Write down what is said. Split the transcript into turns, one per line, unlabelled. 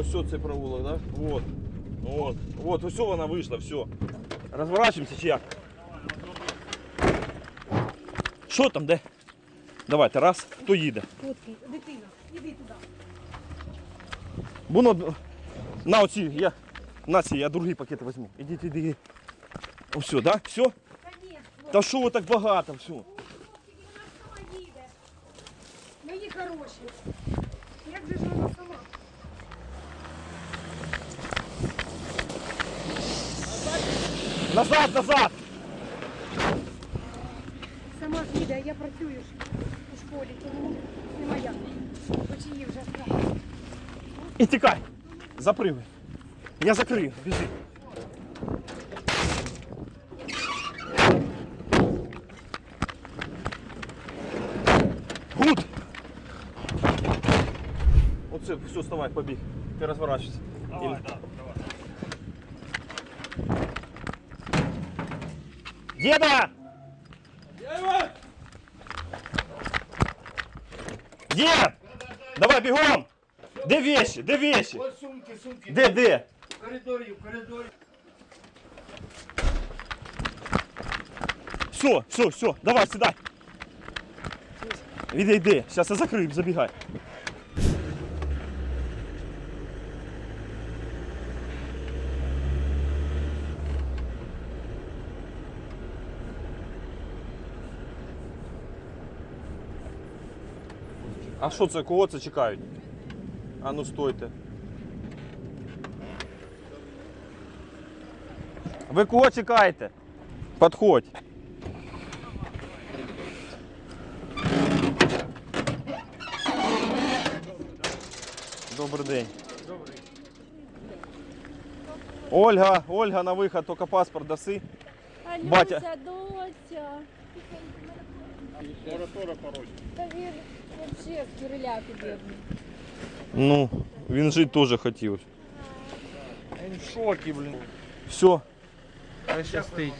Ось цей провулок, да? Вот. Вот. Вот, ось вона вийшла, все. Розворачуємося чи як? Що там, де? Давайте, раз, хто їде?
Дитина, іди туди.
Воно на оці, я на ці, я другий пакет візьму. Ідіть. Ось все, да? Все? Та що ви так багато, все.
Їде. Мої хороші. Як же ж вона сама?
Назад, назад!
Сама ж я працюю ж у школі, тому нема як. Хоч її вже страх.
І тікай. Запригуй. Я закрию, біжи. Гуд! Оце, все, вставай, побіг. Ти розворачуйся. Давай, да, Деда! Дед! Давай бігом! Де вещи? Де вещи?
Ось сумки, сумки.
Де, де?
В коридорі, в коридорі.
Все, все, все, давай, сідай. Відійди, зараз я закрию, забігай. А що це? Кого це чекають? А ну стойте. Ви кого чекаєте? Подходь. Добрий день. Ольга, Ольга на виход, тільки паспорт даси.
Алюся,
Батя.
доця. Він вообще з кириляки бідний.
Ну, він жити теж хотів.
Він в шокі, блін.
Все,
Хай щастить.